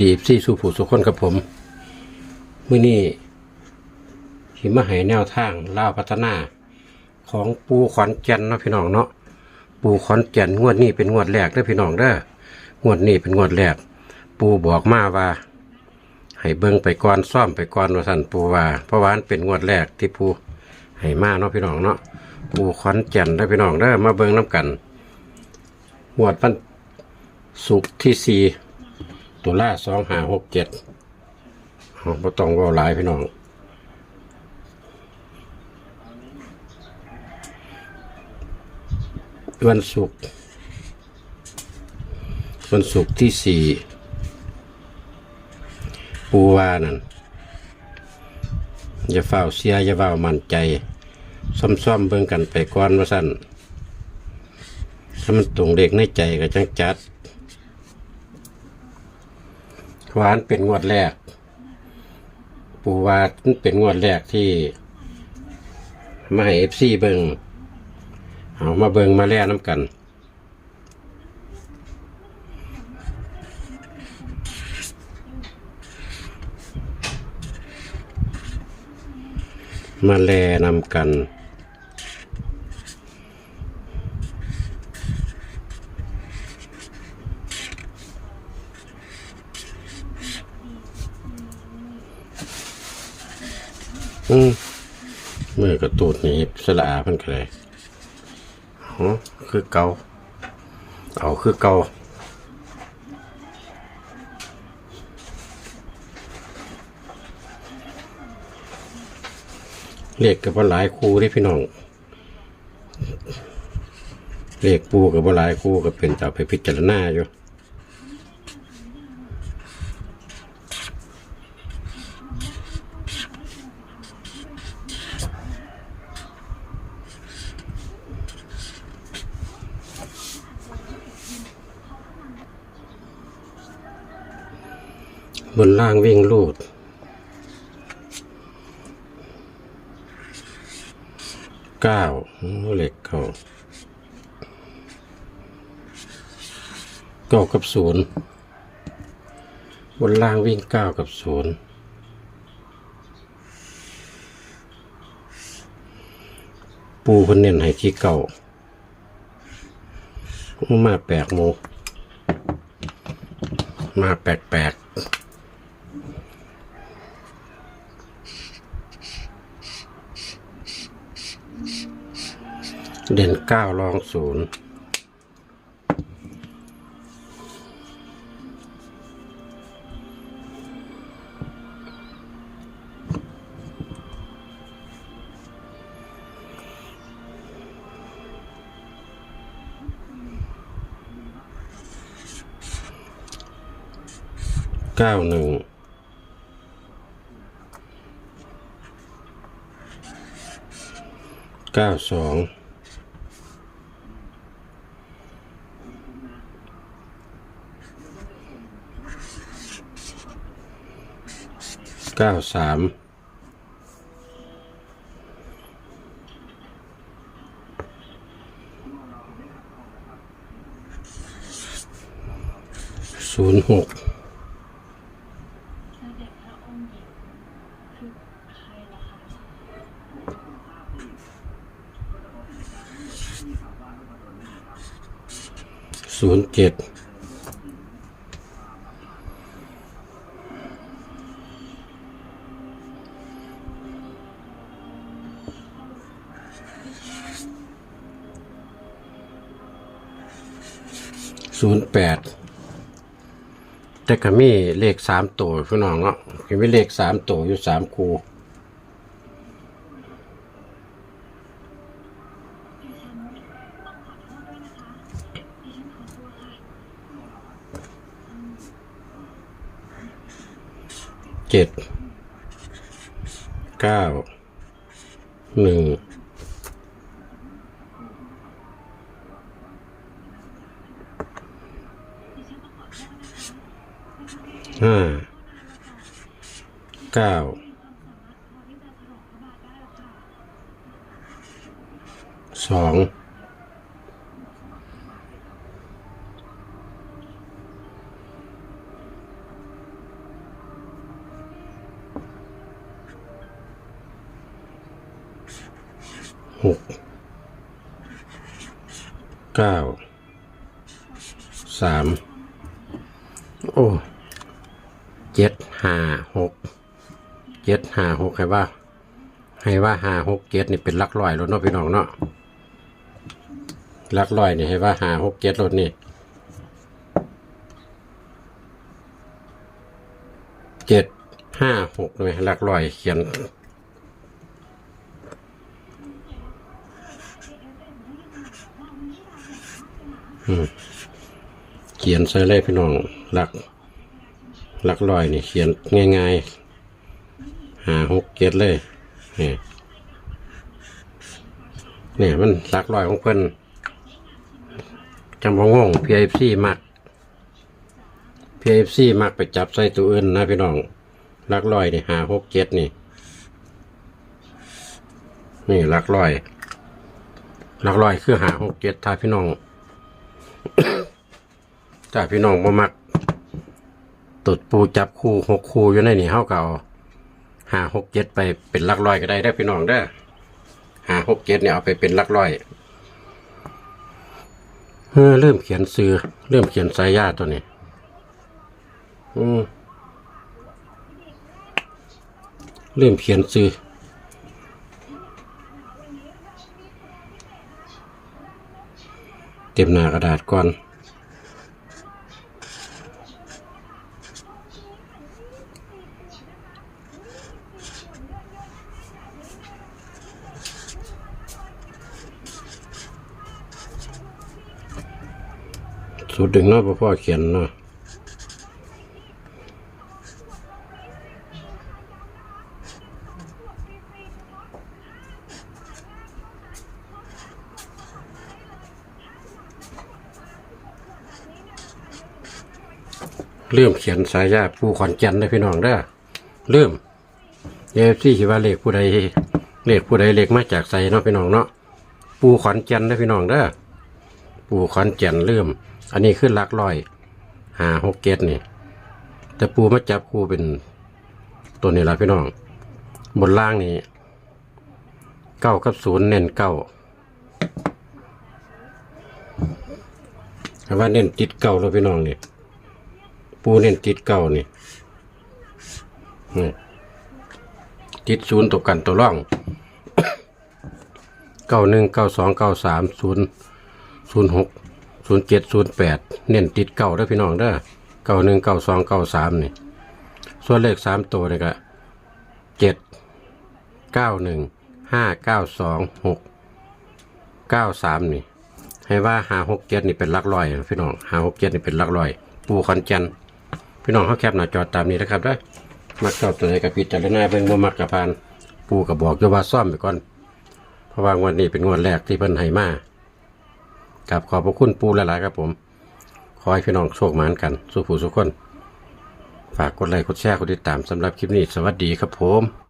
ดีซี่สู่ผู้สุขคนกับผมมื้อนี้ที่มาให้แนวทางล่าพัฒนา ของปูขอนแก่นเนาะพี่น้องเนาะปูขอนแก่นงวดนี้เป็นงวดแรกเด้อพี่น้องเด้องวดนี้เป็นงวดแรก ปูบอกมาว่า ให้เบิ่งไปก่อนซ่อมไปก่อนว่าสันปูว่าเพราะว่านเป็นงวดแรกที่ปูให้มาเนาะพี่น้องเนาะปูขอนแก่นเด้อพี่น้องเด้อมาเบิ่งน้กันงวดวันศุกร์ที่สี่ ตุลาสองห้าหกเจ็ดบ่ต้องว่าหลายพี่น้องวันศุกร์วันศุกร์ที่สี่ปูวานั่นอย่าเฝ้าเสียอย่าเฝ้ามั่นใจซ่อมๆเบิ่งกันไปก่อนว่าสั่นถ้ามันตรงเด็กในใจก็จังจัดห วานเป็นงวดแรก ปูวาเป็นงวดแรกที่ มาให้เอฟซีเบิงเอามาเบิงมาแล่น้ำกัน มาแล่น้ำกัน อืม มือกระตูดนี่สละอาเพิ่นก็เลยคือเกาเอาคือเกาเลขกับว่าหลายคูที่พี่น้อง เลขปูกับว่าหลายคู่ก็เป็นจะเอาไปพิจารณาอยู่ บนล่างวิ่งลูด เก้าเหล็กเขาเก้ากับศูนย์บนล่างวิ่งเก้ากับศูนย์ปูคนเน้นให้ที่เก่ามาแปลกโมมาแปลกๆ เด่นเก้ารองศูนย์เก้าหนึ่งเก้าสอง เก้าสามศูนย์หกศูนย์เจ็ด ศูนย์แปดแต่ก็มีเลขสามตัวพี่น้องเนาะก็มีเลขสามตัวอยู่สามคูเจ็ดเก้าหนึ่ง ห้าเก้าสองหกเก้าสามโอ้ จ็ดห้าหกเจ็ดห้าหกใครว่า ให้ว่าห้าหกเจ็ดนี่เป็นลักร้อยแล้วเนาะพี่น้องเนาะลักร้อยนี่ให้ว่าห้าหกเจ็ดรถนี่เจ็ดห้าหกเลยหลักร้อยเขียนเขียนใส่เลยพี่น้องหลัก หลักร้อยนี่เขียนง่ายๆหาหกเจ็ดเลยนี่นี่มันหลักร้อยของเพิ่นจังบ่งง PFC มัก PFC มักไปจับใส่ตัวอื่นนะพี่น้องหลักร้อยนี่หาหกเจ็ดนี่ นี่หลักร้อยหลักร้อยคือหาหกเจ็ดถ้าพี่น้องถ้าพี่น้องบ่มัก ตดปูจับคู่หกคู่อยู่ในนี่เฮาก็เอาหาหกเจ็ดไปเป็นลักร้อยก็ได้ได้พี่น้องเด้อหาหกเจ็ดเนี่ยเอาไปเป็นลักร้อยเออเริ่มเขียนซื้อเริ่มเขียนสายญาติตัวนี้ อืมเริ่มเขียนซื้อเต็มหน้ากระดาษก่อน สุดดึงเนาะพ่อเขียนเนาะเริ่มเขียนสายยาผู้ขอนแก่นได้พี่น้องเด้อเริ่มเอฟซีคิดว่าเลขผู้ใดเลขผู้ใดเลขมาจากใสเนาะพี่น้องเนาะปูขอนแก่นได้พี่น้องเด้อ ปูขอนแก่นเริ่ม อันนี้ขึ้นลักร้อยหาหกเกตนี่ แต่ปูมาจับคูเป็นตัวนี้ละพี่น้อง บนล่างนี่เก้ากับศูนย์เน้นเก้าแต่ว่าเน้นติดเก้าแล้วพี่น้องนี่ปูเน้นติดเก้านี่นี่ติดศูนย์ตกกันตัวร่องเก้าหนึ่งเก้าสองเก้าสามศูนย์ ศูนย์หกศูนย์เจ็ดศูนย์แปดเน้นติดเก้าเด้พี่น้องเด้อเก้าหนึ่งเก้าสองเก้าสามนี่ส่วนเลขสามตัวนี่ก็เจ็ดเก้าหนึ่งห้าเก้าสองหกเก้าสามนี่ ให้ว่าหาหกเจ็ดนี่เป็นลักร้อยพี่น้องหาหกเจ็ดนี่เป็นลักร้อย ปูคอนจันพี่น้องเขาแคบหน้าจอตามนี้นะครับเด้มักชอบตัวไหนกับพิจารณาเบิ่งบ่มักกับพานปูกับบอกอยู่ว่าซ่อมไปก่อน เพราะว่างวดนี้เป็นงวดแรกที่เพิ่นให้มา กับขอบพระคุณปูหลายๆครับผม ขอให้พี่น้องโชคหมานกัน สู้ผู้สุขคน ฝากกดไลค์กดแชร์กดติดตามสำหรับคลิปนี้ สวัสดีครับผม